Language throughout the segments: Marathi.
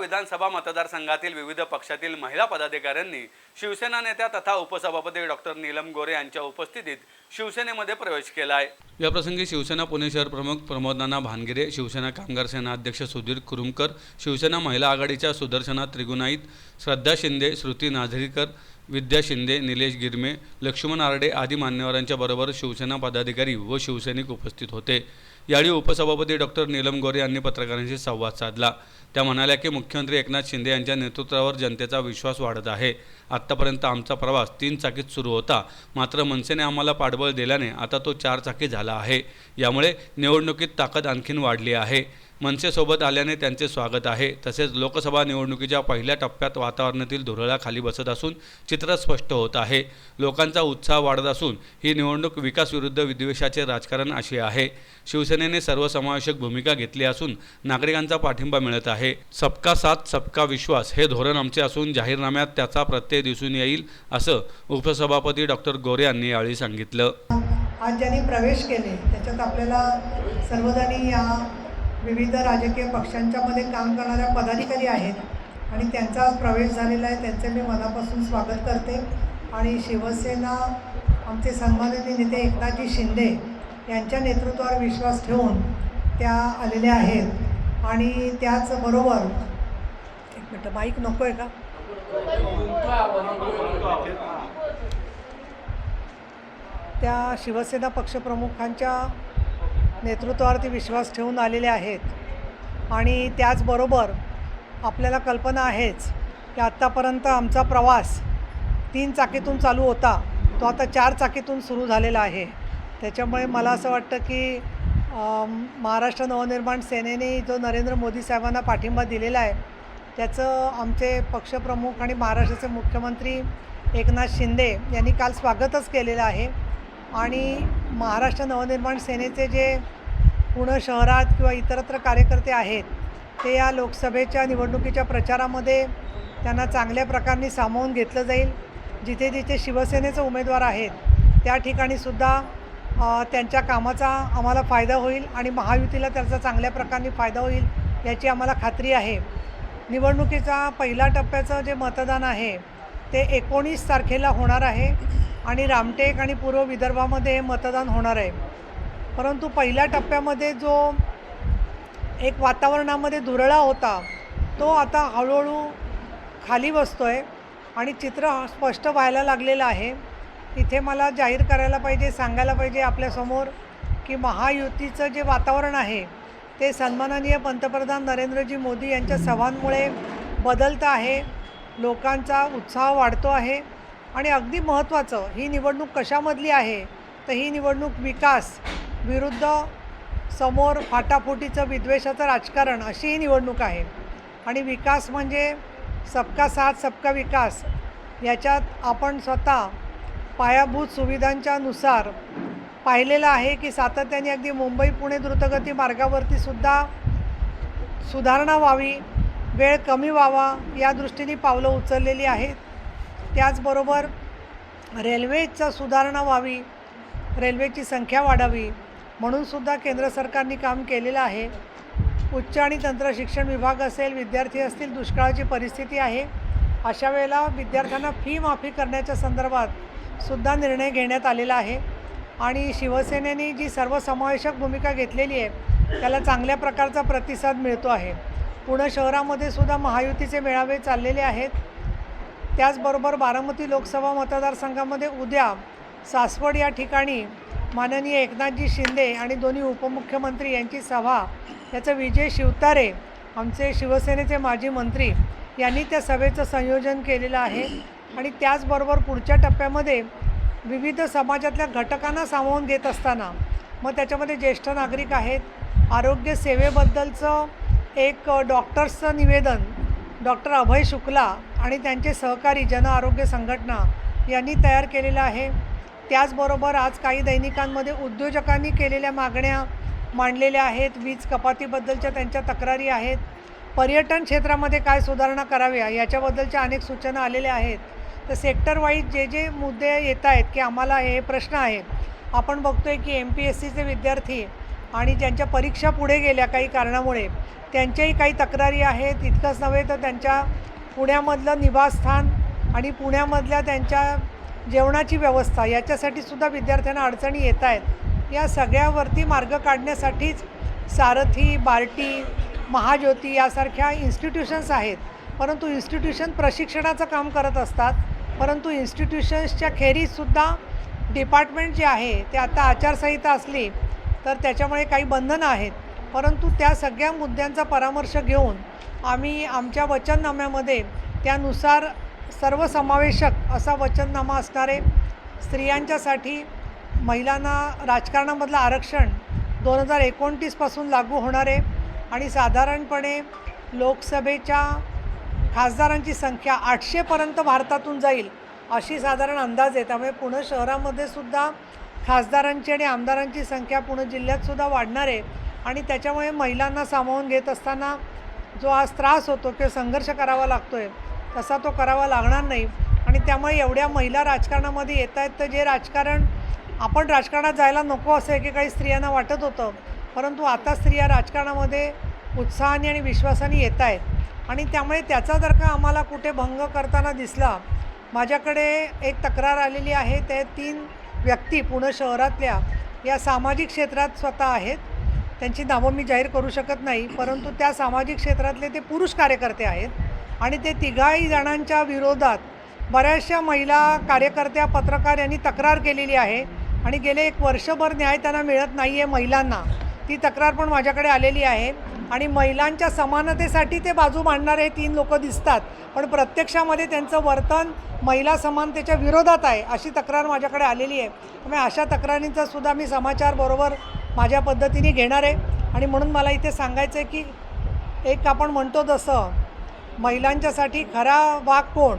विधानसभा मतदारसंघातील विविध पक्षातील महिला पदाधिकाऱ्यांनी शिवसेना नेत्या तथा उपसभापती डॉक्टर नीलम गोरे यांच्या उपस्थितीत शिवसेनेमध्ये प्रवेश केला आहे याप्रसंगी शिवसेना पुणे शहर प्रमुख प्रमोद नाना भानगिरे शिवसेना कामगार सेना अध्यक्ष सुधीर कुरुमकर शिवसेना महिला आघाडीच्या सुदर्शना त्रिगुणाईत श्रद्धा शिंदे श्रुती नाझरीकर विद्या शिंदे निलेश गिरमे लक्ष्मण आरडे आदी मान्यवरांच्या बरोबर शिवसेना पदाधिकारी व शिवसैनिक उपस्थित होते. यावेळी उपसभापती डॉक्टर नीलम गोरे यांनी पत्रकारांशी संवाद साधला. त्या म्हणाल्या की मुख्यमंत्री एकनाथ शिंदे यांच्या नेतृत्वावर जनतेचा विश्वास वाढत आहे. आत्तापर्यंत आमचा प्रवास तीन चाकीत सुरू होता. मात्र मनसेने आम्हाला पाठबळ दिल्याने आता तो चार चाकी झाला आहे. यामुळे निवडणुकीत ताकद आणखीन वाढली आहे. मनसेसोबत आल्याने त्यांचे स्वागत आहे. तसेच लोकसभा निवडणुकीच्या पहिल्या टप्प्यात वातावरणातील धुरळा खाली बसत असून चित्र स्पष्ट होत आहे. लोकांचा उत्साह वाढत असून ही निवडणूक विकास विरुद्ध विद्वेषाचे राजकारण अशी आहे. शिवसेनेने सर्वसमावेशक भूमिका घेतली असून नागरिकांचा पाठिंबा मिळत आहे. सबका साथ सबका विश्वास हे धोरण आमचे असून जाहीरनाम्यात त्याचा प्रत्यय दिसून येईल असं उपसभापती डॉक्टर गोरे यांनी यावेळी सांगितलं. आज ज्यांनी प्रवेश केले त्याच्यात आपल्याला सर्वजणी या विविध राजकीय पक्षांच्यामध्ये काम करणाऱ्या पदाधिकारी आहेत आणि त्यांचा आज प्रवेश झालेला आहे. त्यांचे मी मनापासून स्वागत करते. आणि शिवसेना आमचे सन्माननीय नेते एकनाथजी शिंदे यांच्या नेतृत्वावर विश्वास ठेवून त्या आलेल्या आहेत. आणि त्याचबरोबर एक मिनटं माईक नको आहे का? त्या शिवसेना पक्षप्रमुखांच्या नेतृत्वावरती विश्वास ठेवून आलेले आहेत. आणि त्याचबरोबर आपल्याला कल्पना आहेच की आत्तापर्यंत आमचा प्रवास तीन चाकीतून चालू होता तो आता चार चाकीतून सुरू झालेला आहे. त्याच्यामुळे मला असं वाटतं की महाराष्ट्र नवनिर्माण सेनेने जो नरेंद्र मोदी साहेबांना पाठिंबा दिलेला आहे त्याचं आमचे पक्षप्रमुख आणि महाराष्ट्राचे मुख्यमंत्री एकनाथ शिंदे यांनी काल स्वागतच केलेलं आहे. आणि महाराष्ट्र नवनिर्माण सेनेचे जे पुणे शहरात किंवा इतरत्र कार्यकर्ते आहेत ते या लोकसभेच्या निवडणुकीच्या प्रचारामध्ये त्यांना चांगल्या प्रकारे सामावून घेतलं जाईल. जिथे जिथे शिवसेनेचे उमेदवार आहेत त्या ठिकाणीसुद्धा त्यांच्या कामाचा आम्हाला फायदा होईल आणि महायुतीला त्याचा चांगल्या प्रकारे फायदा होईल याची आम्हाला खात्री आहे. निवडणुकीचा पहिल्या टप्प्याचं जे मतदान आहे ते एकोणीस तारखेला होणार आहे. आणि रामटेक आणि पूर्व विदर्भामध्ये हे मतदान होणार आहे. परंतु पहिल्या टप्प्यामध्ये जो एक वातावरणामध्ये धुरळा होता तो आता हळूहळू खाली बसतो आहे आणि चित्र स्पष्ट व्हायला लागलेलं आहे. इथे मला जाहीर करायला पाहिजे सांगायला पाहिजे आपल्यासमोर की महायुतीचं जे वातावरण आहे ते सन्माननीय पंतप्रधान नरेंद्रजी मोदी यांच्या सभांमुळे बदलतं आहे. लोकांचा उत्साह वाढतो आहे. आणि अगदी महत्त्वाचं ही निवडणूक कशामधली आहे? तर ही निवडणूक विकास विरुद्ध समोर फाटाफुटीचं विद्वेषाचं राजकारण अशी ही निवडणूक आहे. आणि विकास म्हणजे सबका साथ सबका विकास. याच्यात आपण स्वतः पायाभूत सुविधांच्या नुसार पाहिलेलं आहे की सातत्याने अगदी मुंबई पुणे द्रुतगती मार्गावरती सुद्धा सुधारणा व्हावी वेळ कमी व्हावा या दृष्टीने पावलं उचललेली आहेत. त्याचबरोबर रेल्वेचा सुधारणा व्हावी रेल्वेची संख्या वाढावी म्हणूनसुद्धा केंद्र सरकारने काम केलेलं आहे. उच्च आणि तंत्र शिक्षण विभाग असेल विद्यार्थी असतील दुष्काळाची परिस्थिती आहे अशा वेळेला विद्यार्थ्यांना फी माफी करण्याच्या संदर्भात सुद्धा निर्णय घेण्यात आलेला आहे. आणि शिवसेनेने जी सर्वसमावेशक भूमिका घेतलेली आहे त्याला चांगल्या प्रकारचा प्रतिसाद मिळतो आहे. पुणे शहरामध्ये सुद्धा महायुतीचे मेळावे चाललेले आहेत. त्याचबरोबर बारामती लोकसभा मतदारसंघामध्ये उद्या सासवड या ठिकाणी माननीय एकनाथजी शिंदे आणि दोन्ही उपमुख्यमंत्री यांची सभा. याचं विजय शिवतारे आमचे शिवसेनेचे माजी मंत्री यांनी त्या सभेचं संयोजन केलेलं आहे. आणि त्याचबरोबर पुढच्या टप्प्यामध्ये विविध समाजातल्या घटकांना सामावून घेत असताना मग त्याच्यामध्ये ज्येष्ठ नागरिक आहेत. आरोग्य सेवेबद्दलचं एक डॉक्टर्सचं निवेदन डॉक्टर अभय शुक्ला आणि त्यांचे सहकारी जन आरोग्य संघटना यांनी तयार केलेलं आहे. त्याचबरोबर आज काही दैनिकांमध्ये उद्योजकांनी केलेल्या मागण्या मांडलेल्या आहेत. वीज कपातीबद्दलच्या त्यांच्या तक्रारी आहेत. पर्यटन क्षेत्रामध्ये काय सुधारणा कराव्या याच्याबद्दलच्या अनेक सूचना आलेल्या आहेत. तर सेक्टर वाईज जे जे मुद्दे येत आहेत की आम्हाला हे प्रश्न आहे आपण बघतोय की एम पी एस सीचे विद्यार्थी आणि ज्यांच्या परीक्षा पुढे गेल्या काही कारणामुळे त्यांच्याही काही तक्रारी आहेत. इतकंच नव्हे तर त्यांच्या पुण्यामधलं निवासस्थान आणि पुण्यामधल्या त्यांच्या जेवणाची व्यवस्था याच्यासाठी सुद्धा विद्यार्थ्यांना अडचणी येत आहेत. या सगळ्यावरती मार्ग काढण्यासाठीच सारथी बार्टी महाज्योती यासारख्या इन्स्टिट्यूशन्स आहेत. परंतु इन्स्टिट्यूशन प्रशिक्षणाचं काम करत असतात. परंतु इन्स्टिट्यूशन्सच्या खेरीजसुद्धा डिपार्टमेंट जे आहे ते आता आचारसंहिता असली तर त्याच्यामुळे काही बंधनं आहेत. परंतु त्या सगळ्या मुद्द्यांचा परामर्श घेऊन आम्ही आमच्या वचननाम्यामध्ये त्यानुसार सर्वसमावेशक असा वचननामा असणारे स्त्रियांच्यासाठी महिलांना राजकारणामधलं आरक्षण दोन हजार एकोणतीसपासून लागू होणारे आणि साधारणपणे लोकसभेच्या खासदारांची संख्या आठशेपर्यंत भारतातून जाईल अशी साधारण अंदाज आहे. त्यामुळे पुणे शहरामध्ये सुद्धा खासदारांची आणि आमदारांची संख्या पुणे जिल्ह्यातसुद्धा वाढणार आहे. आणि त्याच्यामुळे महिलांना सामावून घेत असताना जो आज त्रास होतो किंवा संघर्ष करावा लागतो आहे तसा तो करावा लागणार नाही. आणि त्यामुळे एवढ्या महिला राजकारणामध्ये येत आहेत तर जे राजकारण आपण राजकारणात जायला नको असं एकेकाळी स्त्रियांना वाटत होतं. परंतु आता स्त्रिया राजकारणामध्ये उत्साहाने आणि विश्वासाने येत आहेत. आणि त्यामुळे त्याचा जर का आम्हाला कुठे भंग करताना दिसला माझ्याकडे एक तक्रार आलेली आहे ते तीन व्यक्ती पुणे शहरातल्या या सामाजिक क्षेत्रात स्वतः आहेत. त्यांची नावं मी जाहीर करू शकत नाही परंतु त्या सामाजिक क्षेत्रातले ते पुरुष कार्यकर्ते आहेत आणि ते तिघाही जणांच्या विरोधात बऱ्याचशा महिला कार्यकर्त्या पत्रकार यांनी तक्रार केलेली आहे आणि गेले एक वर्षभर न्याय त्यांना मिळत नाही आहे महिलांना. ती तक्रार पण माझ्याकडे आलेली आहे. आणि महिलांच्या समानतेसाठी ते बाजू मांडणारे हे तीन लोक दिसतात. पण प्रत्यक्षामध्ये त्यांचं वर्तन महिला समानतेच्या विरोधात आहे अशी तक्रार माझ्याकडे आलेली आहे. त्यामुळे अशा तक्रारींचा सुद्धा मी समाचार बरोबर माझ्या पद्धतीने घेणार आहे. आणि म्हणून मला इथे सांगायचं आहे की एक आपण म्हणतो तसं महिलांच्यासाठी खरा वाघ कोण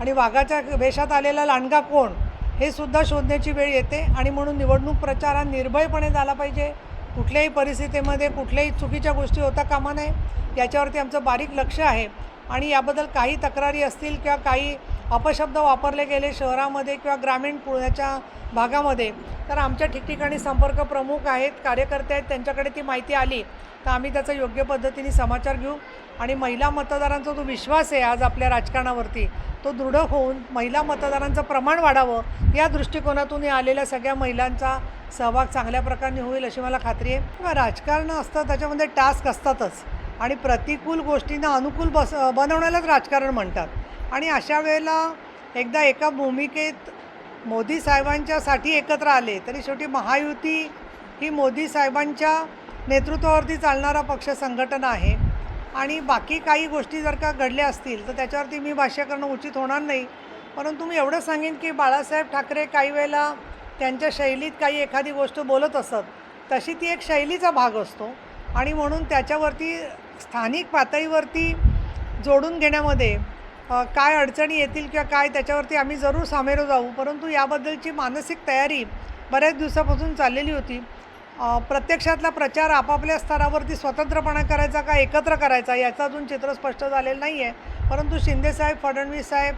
आणि वाघाच्या वेशात आलेला लांडगा कोण हे सुद्धा शोधण्याची वेळ येते. आणि म्हणून निवडणूक प्रचार हा निर्भयपणे झाला पाहिजे. कुठल्याही परिस्थितीमध्ये कुठल्याही चुकीच्या गोष्टी होता कामा नये. याच्यावरती आमचं बारीक लक्ष आहे. आणि याबद्दल काही तक्रारी असतील किंवा काही अपशब्द वापरले गेले शहरामध्ये किंवा ग्रामीण पुण्याच्या भागामध्ये. तर आमच्या ठिकठिकाणी संपर्क प्रमुख आहेत कार्यकर्ते आहेत त्यांच्याकडे ती माहिती आली. तर आम्ही त्याचा योग्य पद्धतीने समाचार घेऊ. आणि महिला मतदारांचा जो विश्वास आहे आज आपल्या राजकारणावरती तो दृढ होऊन महिला मतदारांचं प्रमाण वाढावं या दृष्टिकोनातून या आलेल्या सगळ्या महिलांचा सहभाग चांगल्या प्रकारे होईल अशी मला खात्री आहे. किंवा राजकारण असतं त्याच्यामध्ये टास्क असतातच. आणि प्रतिकूल गोष्टींना अनुकूल बस बनवण्यालाच राजकारण म्हणतात. आणि अशा वेळेला एकदा एका भूमिकेत मोदी साहेबांच्यासाठी एकत्र आले तरी शेवटी महायुती ही मोदी साहेबांच्या नेतृत्वावरती चालणारा पक्ष संघटना आहे. आणि बाकी काही गोष्टी जर का घडल्या असतील तर त्याच्यावरती मी भाष्य करणं उचित होणार नाही. परंतु मी एवढं सांगेन की बाळासाहेब ठाकरे काही वेळेला त्यांच्या शैलीत काही एखादी गोष्ट बोलत असत तशी ती एक शैलीचा भाग असतो. आणि म्हणून त्याच्यावरती स्थानिक पातळीवरती जोडून घेण्यामध्ये काय अडचणी येतील किंवा काय त्याच्यावरती आम्ही जरूर सामेरो जाऊ. परंतु याबद्दलची मानसिक तयारी बऱ्याच दिवसापासून चाललेली होती. प्रत्यक्षातला प्रचार आपापल्या स्तरावरती स्वतंत्रपणे करायचा का एकत्र करायचा याचं अजून चित्र स्पष्ट झालेलं नाही आहे परंतु शिंदेसाहेब फडणवीस साहेब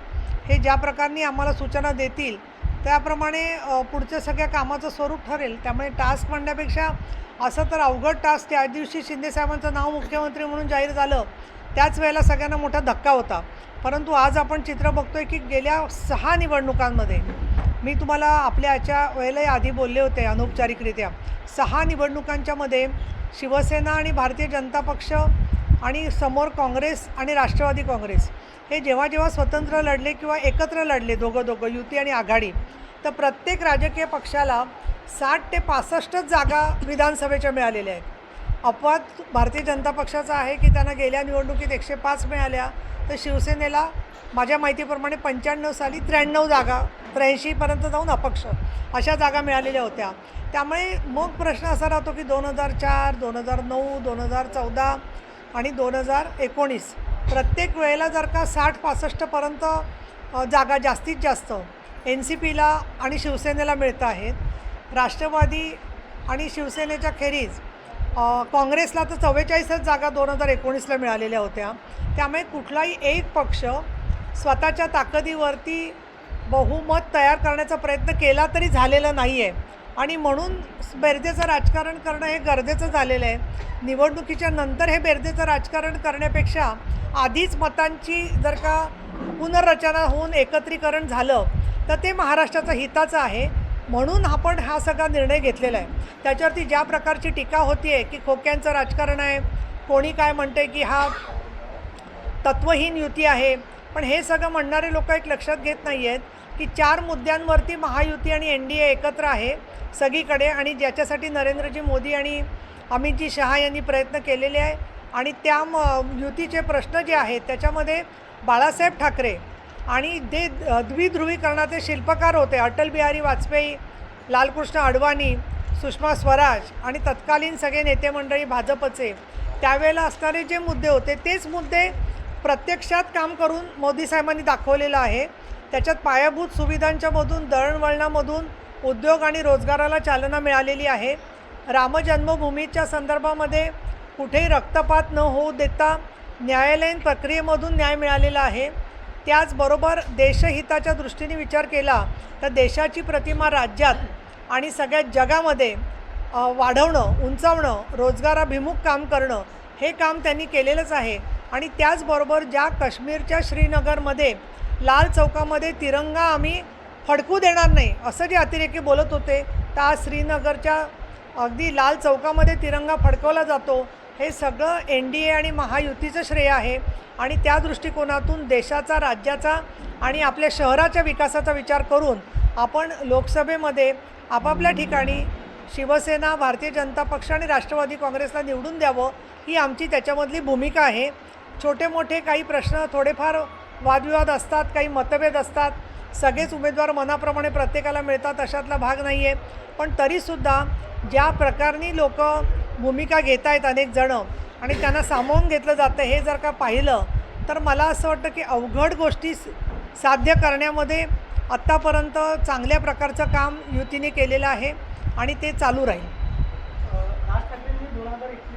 हे ज्या प्रकारने आम्हाला सूचना देतील त्याप्रमाणे पुढच्या सगळ्या कामाचं स्वरूप ठरेल. त्यामुळे टास्क म्हणण्यापेक्षा असं तर अवघड टास्क त्या दिवशी शिंदेसाहेबांचं नाव मुख्यमंत्री म्हणून जाहीर झालं. त्याच वेळेला सगळ्यांना मोठा धक्का होता. परंतु आज आपण चित्र बघतोय की गेल्या सहा निवडणुकांमध्ये मी तुम्हाला आपल्या याच्या वेळेलाही आधी बोलले होते अनौपचारिकरित्या सहा निवडणुकांच्यामध्ये शिवसेना आणि भारतीय जनता पक्ष आणि समोर काँग्रेस आणि राष्ट्रवादी काँग्रेस हे जेव्हा जेव्हा स्वतंत्र लढले किंवा एकत्र लढले दोघं दोघं युती आणि आघाडी तर प्रत्येक राजकीय पक्षाला साठ ते पासष्टच जागा विधानसभेच्या मिळालेल्या आहेत. अपवाद भारतीय जनता पक्षाचा आहे की त्यांना गेल्या निवडणुकीत एकशे पाच मिळाल्या तर शिवसेनेला माझ्या माहितीप्रमाणे पंच्याण्णव साली त्र्याण्णव जागा त्र्याऐंशीपर्यंत जाऊन अपक्ष अशा जागा मिळालेल्या होत्या. त्यामुळे मग प्रश्न असा राहतो की दोन हजार चार दोन हजार नऊ दोन हजार चौदा आणि दोन हजार एकोणीस प्रत्येक वेळेला जर का साठ पासष्टपर्यंत जागा जास्तीत जास्त एन सी पीला आणि शिवसेनेला मिळत आहेत राष्ट्रवादी आणि शिवसेनेच्या खेरीज काँग्रेसला तर चव्वेचाळीसच जागा दोन हजार एकोणीसला मिळालेल्या होत्या. त्यामुळे कुठलाही एक पक्ष स्वतःच्या ताकदीवरती बहुमत तयार करण्याचा प्रयत्न केला तरी झालेला नाही आहे आणि म्हणून बेरजेचं राजकारण करणं हे गरजेचं झालेलं आहे. निवडणुकीच्या नंतर हे बेरजेचं राजकारण करण्यापेक्षा आधीच मतांची जर का पुनर्रचना होऊन एकत्रीकरण झालं तर ते महाराष्ट्राचं हिताचं आहे. म्हणून आपण हा सगळा निर्णय घेतलेला आहे. त्याच्यावरती ज्या प्रकारची टीका होती आहे की खोक्यांचं राजकारण आहे कोणी काय म्हणते की हा तत्वहीन युती आहे पण हे सगळं म्हणणारे लोक एक लक्षात घेत नाही आहेत की चार मुद्द्यांवरती महायुती आणि एन डी ए एकत्र आहे सगळीकडे आणि ज्याच्यासाठी नरेंद्रजी मोदी आणि अमितजी शहा यांनी प्रयत्न केलेले आहे. आणि त्या म युतीचे प्रश्न जे आहेत त्याच्यामध्ये बाळासाहेब ठाकरे आणि जे द्विध्रुवीकरणाचे शिल्पकार होते अटल बिहारी वाजपेयी लालकृष्ण अडवाणी सुषमा स्वराज आणि तत्कालीन सगळे नेते मंडळी भाजपचे त्यावेळेला असणारे जे मुद्दे होते तेच मुद्दे प्रत्यक्षात काम करून मोदी साहेबांनी दाखवलेलं आहे. त्याच्यात पायाभूत सुविधांच्यामधून दळणवळणामधून उद्योग आणि रोजगाराला चालना मिळालेली आहे. रामजन्मभूमीच्या संदर्भामध्ये कुठेही रक्तपात न होऊ देता न्यायालयीन प्रक्रियेमधून न्याय मिळालेला आहे. त्याचबरोबर देशहिताच्या दृष्टीने विचार केला तर देशाची प्रतिमा राज्यात आणि सगळ्या जगामध्ये वाढवणं उंचावणं रोजगाराभिमुख काम करणं हे काम त्यांनी केलेलंच आहे. आणि त्याचबरोबर ज्या काश्मीरच्या श्रीनगरमध्ये लाल चौकामध्ये तिरंगा आम्ही फडकू देणार नाही असं जे अतिरेकी बोलत होते तर आज श्रीनगरच्या अगदी लाल चौकामध्ये तिरंगा फडकवला जातो. हे सगळं एन डी ए आणि महायुतीचं श्रेय आहे आणि त्या दृष्टिकोनातून देशाचा राज्याचा आणि आपल्या शहराच्या विकासाचा विचार करून आपण लोकसभेमध्ये आपापल्या ठिकाणी शिवसेना भारतीय जनता पक्ष आणि राष्ट्रवादी काँग्रेसला निवडून द्यावं ही आमची त्याच्यामधली भूमिका आहे. छोटे मोठे काही प्रश्न थोडेफार वादविवाद असतात काही मतभेद असतात. सगळेच उमेदवार मनाप्रमाणे प्रत्येकाला मिळतात अशातला भाग नाही आहे पण तरीसुद्धा ज्या प्रकारनी लोक भूमिका घेत आहेत अनेक जणं आणि त्यांना सामावून घेतलं जातं हे जर का पाहिलं तर मला असं वाटतं की अवघड गोष्टी साध्य करण्यामध्ये आत्तापर्यंत चांगल्या प्रकारचं काम युतीने केलेलं आहे आणि ते चालू राहील.